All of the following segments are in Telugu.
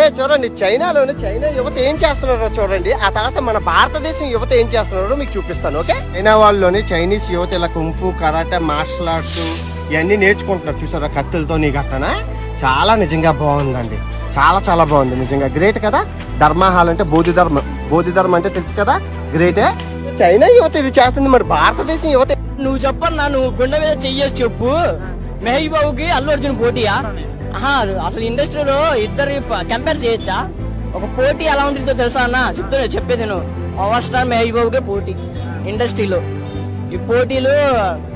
ఏ చూడండి చైనాలోని చైనా యువత ఏం చేస్తున్నారో చూడండి. ఆ తర్వాత మన భారతదేశం యువత ఏం చేస్తున్నారో మీకు చూపిస్తాను ఓకే? చైనా వాళ్ళలోని చైనీస్ యువత ఇలా కుంఫు కరాటే మార్షల్ ఆర్ట్స్ ఇవన్నీ నేర్చుకుంటున్నారు. చూసారా కత్తులతో నీ గట్టన చాలా నిజంగా బాగుందండి. చాలా చాలా బాగుంది. నిజంగా గ్రేట్ కదా? ధర్మహాల్ అంటే బోధి ధర్మ బోధి ధర్మం అంటే తెలుసు కదా? గ్రేటే. చైనా యువత ఇది చేస్తుంది. మరి భారతదేశం యువత నువ్వు చెప్పన్నా నువ్వు గుండె మీద చెయ్యేసి చెప్పు. మెహబ్ బాబుకి అల్లు అర్జున్ పోటీయా? అసలు ఇండస్ట్రీలో ఇద్దరు కంపేర్ చేయొచ్చా? ఒక పోటీ ఎలా ఉంటుందో తెలుసా అన్న? చెప్తున్నా చెప్పేది నువ్వు పవర్ స్టార్ బాబుకే పోటీ ఇండస్ట్రీలో. ఈ పోటీలు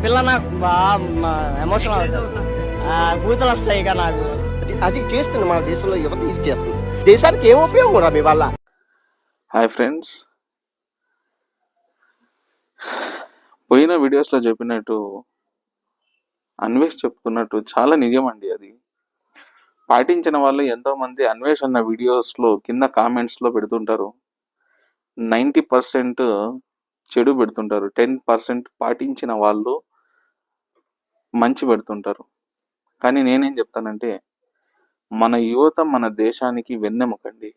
పిల్ల నాకు బాగా ఎమోషనల్ అవుతుంది బూతలు వస్తాయి ఇక నాకు. అది- అది చేస్తుంది మన దేశంలో యువత ఇది చేస్తుంది. దేశానికి ఏం ఉపయోగం రా మీ వల్ల? హాయ్ ఫ్రెండ్స్ పోయిన వీడియోస్లో చెప్పినట్టు అన్వేష్ చెప్తున్నట్టు చాలా నిజమండి అది. పాటించిన వాళ్ళు ఎంతోమంది అన్వేషణ అన్వేష్ అన్న వీడియోస్లో కింద కామెంట్స్లో పెడుతుంటారు. నైంటీ పర్సెంట్ చెడు పెడుతుంటారు. టెన్ పర్సెంట్ పాటించిన వాళ్ళు మంచి పెడుతుంటారు. కానీ నేనేం చెప్తానంటే మన యువత మన దేశానికి వెన్నెముకండి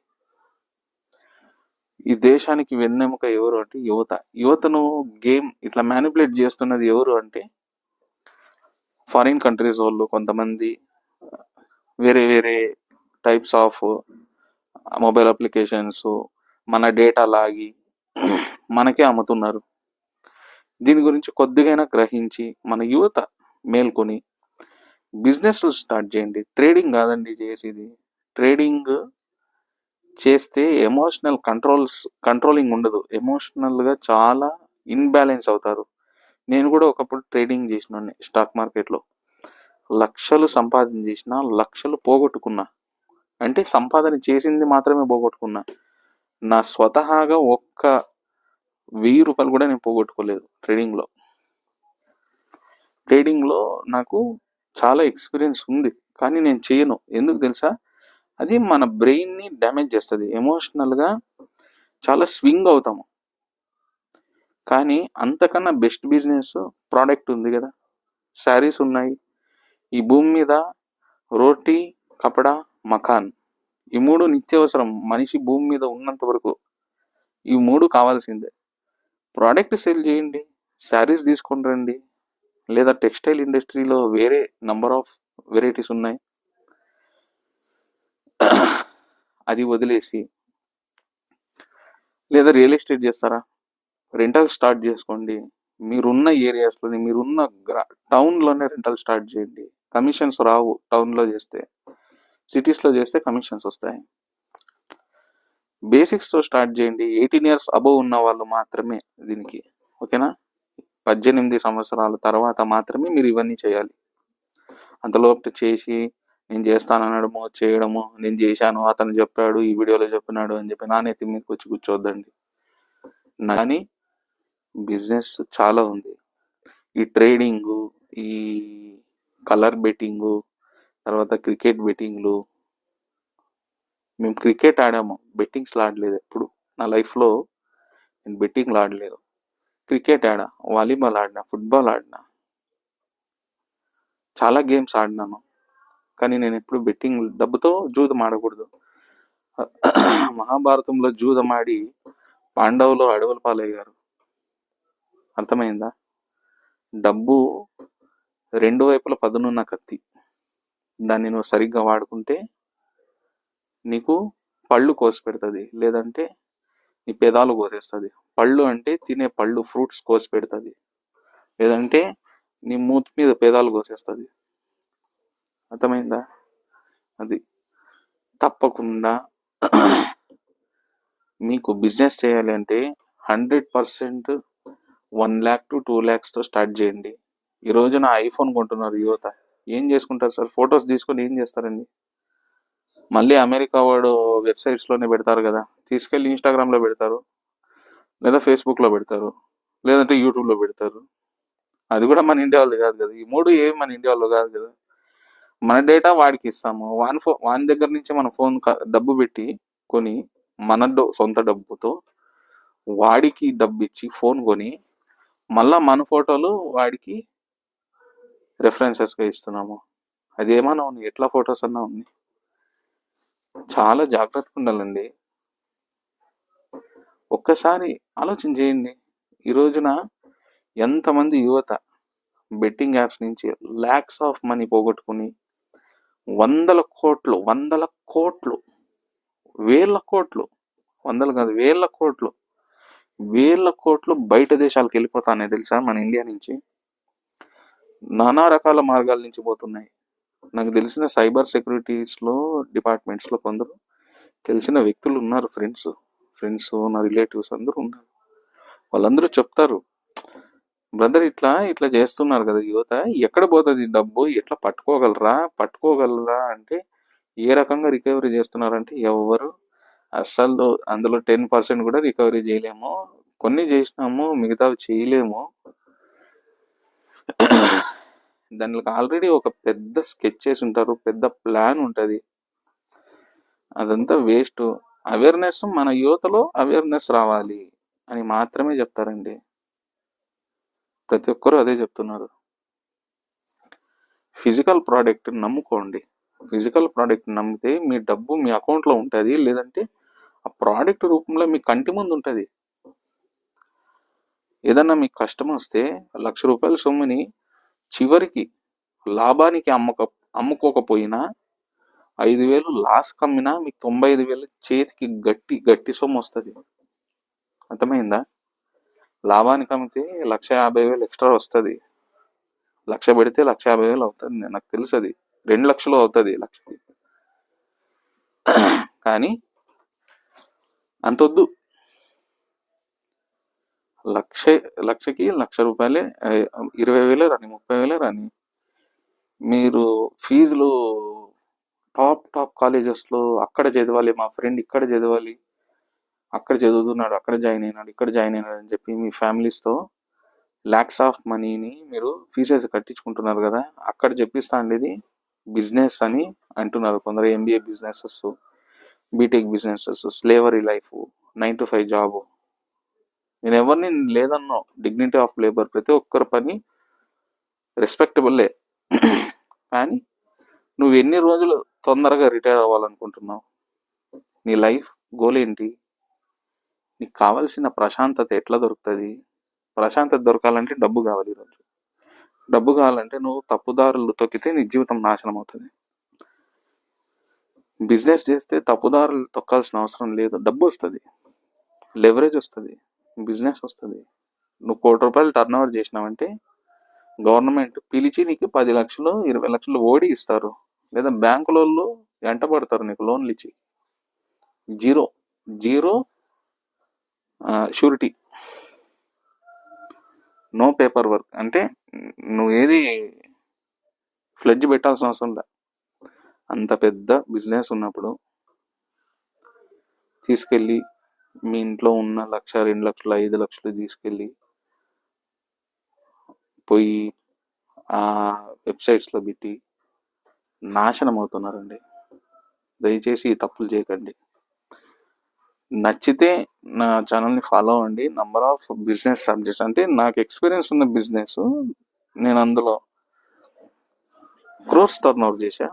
ఈ దేశానికి వెన్నెముక ఎవరు అంటే యువత. యువతను గేమ్ ఇట్లా మ్యానిపులేట్ చేస్తున్నది ఎవరు అంటే ఫారిన్ కంట్రీస్ వాళ్ళు కొంతమంది వేరే వేరే టైప్స్ ఆఫ్ మొబైల్ అప్లికేషన్స్ మన డేటా లాగి మనకే అమ్ముతున్నారు. దీని గురించి కొద్దిగైనా గ్రహించి మన యువత మేల్కొని బిజినెస్లు స్టార్ట్ చేయండి. ట్రేడింగ్ కాదండి చేసేది ట్రేడింగ్ చేస్తే ఎమోషనల్ కంట్రోల్స్ కంట్రోలింగ్ ఉండదు. ఎమోషనల్గా చాలా ఇన్బ్యాలెన్స్ అవుతారు. నేను కూడా ఒకప్పుడు ట్రేడింగ్ చేసినాను స్టాక్ మార్కెట్లో లక్షలు సంపాదన చేసిన లక్షలు పోగొట్టుకున్నా. అంటే సంపాదన చేసింది మాత్రమే పోగొట్టుకున్నా. నా స్వతహాగా ఒక్క వెయ్యి రూపాయలు కూడా నేను పోగొట్టుకోలేదు ట్రేడింగ్లో. ట్రేడింగ్లో నాకు చాలా ఎక్స్పీరియన్స్ ఉంది కానీ నేను చేయను. ఎందుకు తెలుసా? అది మన బ్రెయిన్ని డ్యామేజ్ చేస్తుంది. ఎమోషనల్గా చాలా స్వింగ్ అవుతాము. కానీ అంతకన్నా బెస్ట్ బిజినెస్ ప్రోడక్ట్ ఉంది కదా. శారీస్ ఉన్నాయి. ఈ భూమి మీద రోటీ కపడా మకాన్ ఈ మూడు నిత్యవసరం మనిషి భూమి మీద ఉన్నంత వరకు ఈ మూడు కావాల్సిందే. ప్రోడక్ట్ సేల్ చేయండి శారీస్ తీసుకొని రండి లేదా టెక్స్టైల్ ఇండస్ట్రీలో వేరే నంబర్ ఆఫ్ వెరైటీస్ ఉన్నాయి. అది వదిలేసి లేదా రియల్ ఎస్టేట్ చేస్తారా? రెంటల్ స్టార్ట్ చేసుకోండి. మీరున్న ఏరియాస్లోని మీరున్న గ్రా టౌన్లోనే రెంటల్ స్టార్ట్ చేయండి. కమిషన్స్ రావు టౌన్లో చేస్తే సిటీస్లో చేస్తే కమిషన్స్ వస్తాయి. బేసిక్స్తో స్టార్ట్ చేయండి. ఎయిటీన్ ఇయర్స్ అబవ్ ఉన్న వాళ్ళు మాత్రమే దీనికి ఓకేనా? పద్దెనిమిది సంవత్సరాల తర్వాత మాత్రమే మీరు ఇవన్నీ చేయాలి. అంతలోపు చేసి నేను చేస్తాను అనడము చేయడము నేను చేశాను అతను చెప్పాడు ఈ వీడియోలో చెప్పినాడు అని చెప్పి నా నెత్తి మీదకి వచ్చి కూర్చోవద్దండి కానీ బిజినెస్ చాలా ఉంది. ఈ ట్రేడింగు ఈ కలర్ బెట్టింగు తర్వాత క్రికెట్ బెట్టింగ్లు. మేము క్రికెట్ ఆడాము. బెట్టింగ్స్లో ఆడలేదు ఎప్పుడు. నా లైఫ్లో నేను బెట్టింగ్లు ఆడలేదు. క్రికెట్ ఆడా వాలీబాల్ ఆడినా ఫుట్బాల్ ఆడినా. చాలా గేమ్స్ ఆడినాను. కానీ నేను ఎప్పుడు బెట్టింగ్ డబ్బుతో జూదం ఆడకూడదు. మహాభారతంలో జూదం ఆడి పాండవులు అడవుల పాలయ్యారు. అర్థమైందా? డబ్బు రెండు వైపుల పదునున్న కత్తి. దాన్ని నువ్వు సరిగ్గా వాడుకుంటే నీకు పళ్ళు కోసి పెడుతుంది లేదంటే నీ పెదాలు కోసేస్తుంది. పళ్ళు అంటే తినే పళ్ళు ఫ్రూట్స్ కోసి పెడుతుంది లేదంటే నీ మూతి మీద పెదాలు కోసేస్తుంది. అర్థమైందా? అది తప్పకుండా మీకు బిజినెస్ చేయాలి అంటే hundred percent one lakh to two ల్యాక్స్తో start చేయండి. ఈ రోజున ఐఫోన్ కొంటున్నారు యువత. ఏం చేసుకుంటారు సార్? ఫొటోస్ తీసుకొని ఏం చేస్తారండి? మళ్ళీ అమెరికా వాడు వెబ్సైట్స్లోనే పెడతారు కదా. తీసుకెళ్ళి ఇన్స్టాగ్రామ్లో పెడతారు. లేదా ఫేస్బుక్లో పెడతారు. లేదంటే యూట్యూబ్లో పెడతారు. అది కూడా మన ఇండియా వాళ్ళు కాదు కదా. ఈ మూడు ఏవి మన ఇండియా వాళ్ళు కాదు కదా. మన డేటా వాడికి ఇస్తాము. వాన్ ఫో వాని దగ్గర నుంచి మన ఫోన్ డబ్బు పెట్టి కొని మన డో- సొంత డబ్బుతో వాడికి డబ్బు ఇచ్చి ఫోన్ కొని మళ్ళా మన ఫోటోలు వాడికి రెఫరెన్సెస్గా ఇస్తున్నాము. అదేమన్నా ఉంది? ఎట్లా ఫొటోస్ అన్నా ఉంది? చాలా జాగ్రత్తగా ఉండాలండి. ఒక్కసారి ఆలోచన చేయండి. ఈ రోజున ఎంతమంది యువత బెట్టింగ్ యాప్స్ నుంచి ల్యాక్స్ ఆఫ్ మనీ పోగొట్టుకుని వందల కోట్లు వందల కోట్లు వేల కోట్లు వందలు కాదు వేల కోట్లు వేల కోట్లు బయట దేశాలకు వెళ్ళిపోతానే తెలుసా మన ఇండియా నుంచి? నానా రకాల మార్గాల నుంచి పోతున్నాయి. నాకు తెలిసిన సైబర్ సెక్యూరిటీస్లో డిపార్ట్మెంట్స్లో కొందరు తెలిసిన వ్యక్తులు ఉన్నారు ఫ్రెండ్స్. ఫ్రెండ్స్ నా రిలేటివ్స్ అందరూ ఉన్నారు. వాళ్ళందరూ చెప్తారు బ్రదర్ ఇట్లా ఇట్లా చేస్తున్నారు కదా యువత ఎక్కడ పోతుంది డబ్బు? ఎట్లా పట్టుకోగలరా? పట్టుకోగలరా? అంటే ఏ రకంగా రికవరీ చేస్తున్నారంటే ఎవరు అసలు అందులో టెన్ పర్సెంట్ కూడా రికవరీ చేయలేము. కొన్ని చేసినాము మిగతావి చేయలేము. దానికి ఆల్రెడీ ఒక పెద్ద స్కెచ్ చేసి ఉంటారు పెద్ద ప్లాన్ ఉంటుంది. అదంతా వేస్ట్ అవేర్నెస్ మన యువతలో అవేర్నెస్ రావాలి అని మాత్రమే చెప్తారండి. ప్రతి ఒక్కరూ అదే చెప్తున్నారు. ఫిజికల్ ప్రోడక్ట్ నమ్ముకోండి. ఫిజికల్ ప్రోడక్ట్ నమ్మితే మీ డబ్బు మీ అకౌంట్లో ఉంటుంది లేదంటే ఆ ప్రోడక్ట్ రూపంలో మీ కంటి ముందు ఉంటుంది. ఏదన్నా మీకు కష్టం వస్తే లక్ష రూపాయల సొమ్ముని చివరికి లాభానికి అమ్మక అమ్ముకోకపోయినా ఐదు వేలు లాస్ కమ్మినా మీకు తొంభై ఐదు వేలు చేతికి గట్టి గట్టి సొమ్ము వస్తుంది. అర్థమైందా? లాభానికి అమ్మితే లక్ష యాభై వేలు ఎక్స్ట్రా వస్తుంది. లక్ష పెడితే లక్ష యాభై వేలు అవుతుంది. నాకు తెలుసు అది రెండు లక్షలు అవుతుంది లక్ష కానీ అంతొద్దు. లక్ష లక్షకి లక్ష రూపాయలే ఇరవై వేలే రాని ముప్పై వేలే రాని. మీరు ఫీజులు టాప్ టాప్ కాలేజెస్లో అక్కడ చదవాలి మా ఫ్రెండ్ ఇక్కడ చదవాలి అక్కడ చదువుతున్నాడు అక్కడ జాయిన్ అయినాడు ఇక్కడ జాయిన్ అయినాడు అని చెప్పి మీ ఫ్యామిలీస్తో ల్యాక్స్ ఆఫ్ మనీని మీరు ఫీజెస్ కట్టించుకుంటున్నారు కదా అక్కడ చెప్పిస్తా ఇది బిజినెస్ అని అంటున్నారు కొందరు MBA businesses BTech businesses slavery life nine to five job నేను ఎవరిని లేదన్నా డిగ్నిటీ ఆఫ్ లేబర్ ప్రతి ఒక్కరి పని రెస్పెక్టబుల్లే కానీ నువ్వు ఎన్ని రోజులు తొందరగా రిటైర్ అవ్వాలనుకుంటున్నావు? నీ లైఫ్ గోల్ ఏంటి? నీకు కావాల్సిన ప్రశాంతత ఎట్లా దొరుకుతుంది? ప్రశాంతత దొరకాలంటే డబ్బు కావాలి ఈరోజు. డబ్బు కావాలంటే నువ్వు తప్పుదారులు తొక్కితే నీ జీవితం నాశనం అవుతుంది. బిజినెస్ చేస్తే తప్పుదారులు తొక్కాల్సిన అవసరం లేదు. డబ్బు వస్తుంది. లెవరేజ్ వస్తుంది. బిజినెస్ వస్తుంది. నువ్వు కోటి రూపాయలు టర్న్ ఓవర్ చేసినావంటే గవర్నమెంట్ పిలిచి నీకు పది లక్షలు ఇరవై లక్షలు ఓడి ఇస్తారు. లేదా బ్యాంకుల వాళ్ళు వెంట పడతారు నీకు లోన్లు ఇచ్చి. Zero zero surety no paperwork అంటే నువ్వు ఏది ఫ్లెడ్జ్ పెట్టాల్సిన అవసరం లే. అంత పెద్ద బిజినెస్ ఉన్నప్పుడు తీసుకెళ్ళి మీ ఇంట్లో ఉన్న లక్ష రెండు లక్షలు ఐదు లక్షలు తీసుకెళ్ళి పోయి ఆ వెబ్సైట్స్లో పెట్టి నాశనం అవుతున్నారండి. దయచేసి ఈ తప్పులు చేయకండి. నచ్చితే నా ఛానల్ని ఫాలో అవ్వండి. నంబర్ ఆఫ్ బిజినెస్ సబ్జెక్ట్స్ అంటే నాకు ఎక్స్పీరియన్స్ ఉన్న బిజినెస్ నేను అందులో క్రోర్స్ టర్న్ ఓవర్ చేశా.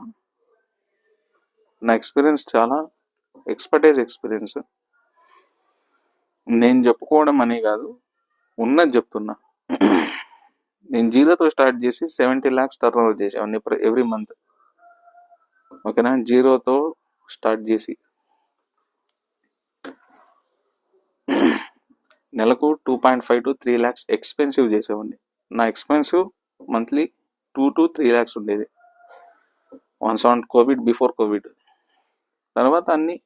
నా ఎక్స్పీరియన్స్ చాలా ఎక్స్పర్టైజ్ ఎక్స్పీరియన్స్. నేను చెప్పుకోవడం అనే కాదు ఉన్నది చెప్తున్నా. నేను జీరోతో స్టార్ట్ చేసి సెవెంటీ ల్యాక్స్ టర్న్ ఓవర్ చేసాను ఎవ్రీ మంత్ ఓకేనా? జీరోతో స్టార్ట్ చేసి. నెలకు two point five to three lakhs expensive చేసేవాడిని. నా expensive monthly two to three lakhs ఉండేది. Once on COVID before COVID తర్వాత అన్నీ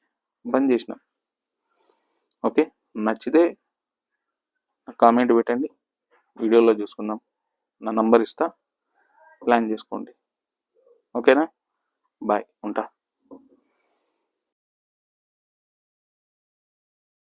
బంద్ చేసినాం. ఓకే? నచ్చితే కామెంట్ పెట్టండి. వీడియోలో చూసుకుందాం. నా నంబర్ ఇస్తా. ప్లాన్ చేసుకోండి. ఓకేనా? బాయ్. ఉంటా.